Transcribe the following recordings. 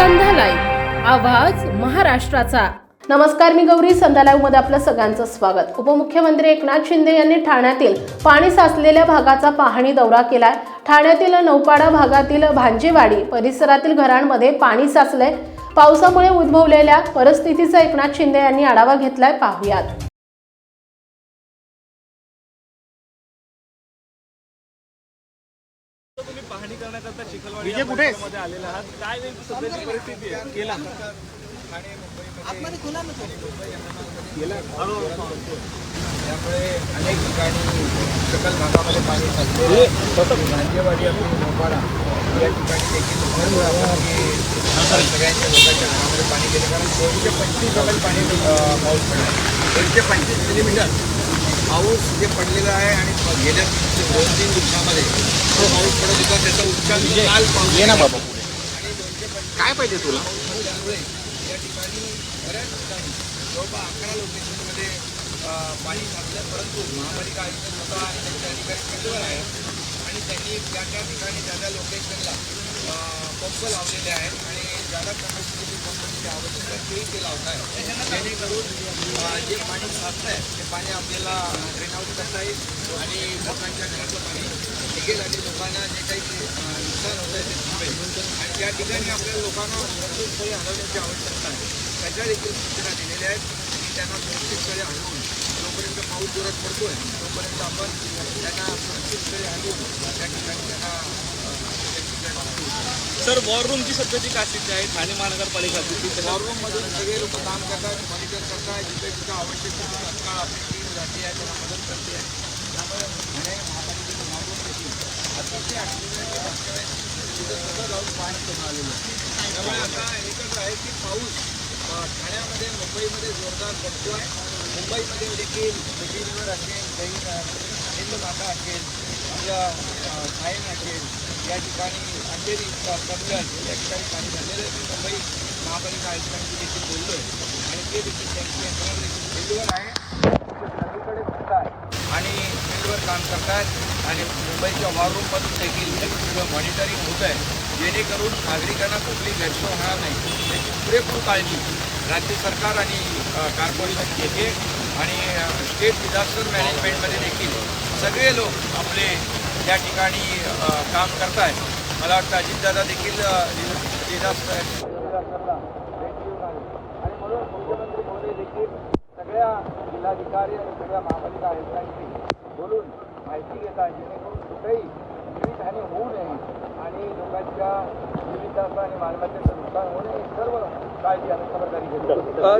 संध्या live आवाज महाराष्ट्राचा. नमस्कार मी गौरी. संध्या लाईव्हमध्ये आपलं सगळ्यांचं स्वागत. उपमुख्यमंत्री एकनाथ शिंदे यांनी ठाण्यातील पाणी साचलेल्या भागाचा पाहणी दौरा केलाय. ठाण्यातील नौपाडा भागातील भांजेवाडी परिसरातील घरांमध्ये पाणी साचलंय. पावसामुळे उद्भवलेल्या परिस्थितीचा एकनाथ शिंदे यांनी आढावा घेतलाय. पाहुयात. पाहणी करण्याकरता चिखलवाडी विजय कुठे? आहेस? मध्ये आलेला आहात. काय नेमकी सध्याची परिस्थिती आहे? केला. त्यामुळे अनेक ठिकाणी सकल भागामध्ये पाणी साचले भांजेवाडी आपली मोपाडा या ठिकाणी देखील भरपूर आपण की सगळ्यांच्या लोकांच्या घरामध्ये पाणी गेले. कारण दोनशे पंचवीस पाणी अं, पाऊस पडला. दोनशे पंचवीस मिलीमीटर पाऊस जे पडलेला आहे आणि गेल्या दोन तीन दिवसामध्ये जो पाऊस पडत होता त्याचा उच्चार काल पाऊस ये ना बाबा पंचवीस काय पाहिजे तुला? त्यामुळे या ठिकाणी बऱ्याच ठिकाणी जवळपास अकरा लोकेशनमध्ये पाणी साचलं परंतु महापालिका आयुक्त स्वतः आणि त्यांचे अधिकारी आहेत. आणि त्यांनी त्या त्या ठिकाणी त्या त्या लोकेशनला पंप लावलेले आहेत आणि ज्याला कॅपॅसिटीचे पंपांची आवश्यकता आहे तेही ते लावत आहे जेणेकरून जे पाणी साचत आहे ते पाणी आपल्याला ड्रेन आउट करता येईल आणि लोकांच्या घरातलं पाणी निघेल आणि लोकांना जे काही नुकसान होत आहे ते थांबेल. आणि त्या ठिकाणी आपल्या लोकांना सुरक्षित स्थळी हलवण्याची आवश्यकता आहे. त्याच्या देखील सूचना दिलेल्या आहेत. की त्यांना सुरक्षित स्थळी हलवून जोपर्यंत पाऊस जोरात आहे तोपर्यंत आपण त्यांना सुरक्षित स्थळी हलवून त्या ठिकाणी त्यांना सर वॉर रूमची सध्याची काय स्थिती आहे? ठाणे महानगरपालिका वॉररूममध्ये सगळे लोक काम करतात मॉनिटर करतात जिथे जिथे आवश्यक तत्काळ आपली टीम जाते आहे त्यांना मदत करते आहे. त्यामुळे ठाणे महापालिकेचं वॉररूम देखील अतिशय ॲक्सिडेंट सगळं जाऊन पाहणी करून आलेलं आहे. त्यामुळे आता एकच आहे की पाऊस ठाण्यामध्ये मुंबईमध्ये जोरदार पडतो आहे मुंबईमध्ये देखील मिठी रिव्हर असेल काही हिंदमाता असेल आपल्या सायन असेल या ठिकाणी अंधेरी कर्जत या ठिकाणी पाणी झालेलं आहे. मुंबई महापालिका आयुक्तांशी देखील बोललो आहे. आणि ते देखील त्यांची यंत्रणा देखील फील्डवर आहे. सगळीकडे आणि फील्डवर काम करतात आणि मुंबईच्या वॉर रूममधून देखील मॉनिटरिंग होत आहे. जेणेकरून नागरिकांना कुठली गैरसोय होणार नाही. त्याची पुरेपूर काळजी राज्य सरकार आणि कार्पोरेशन घेते आणि स्टेट डिझास्टर मॅनेजमेंटमध्ये देखील सगळे लोक आपले त्या ठिकाणी काम करत आहेत मला वाटतं अजितदादा देखील डिझास्टर आणि म्हणून मुख्यमंत्री महोदय देखील सगळ्या जिल्हाधिकारी आणि सगळ्या महापालिका आयुक्तांशी बोलून माहिती घेत आहे जेणेकरून कुठेही जीवितहानी होऊ नये आणि लोकांच्या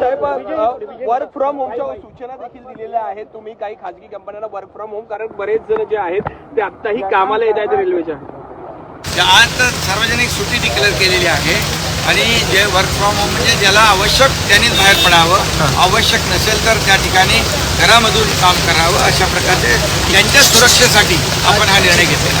साहेब वर्क फ्रॉम होमच्या सूचना देखील दिलेल्या आहेत तुम्ही. काही खाजगी कंपन्यांना वर्क फ्रॉम होम कारण बरेच जण जे आहेत ते आत्ताही कामाला येत आहेत रेल्वेच्या. आज तर सार्वजनिक सुट्टी डिक्लेअर केलेली आहे आणि जे वर्क फ्रॉम होम म्हणजे ज्याला आवश्यक त्यांनीच बाहेर पडावं. आवश्यक नसेल तर त्या ठिकाणी घरामधून काम करावं अशा प्रकारचे त्यांच्या सुरक्षेसाठी आपण हा निर्णय घेतलेला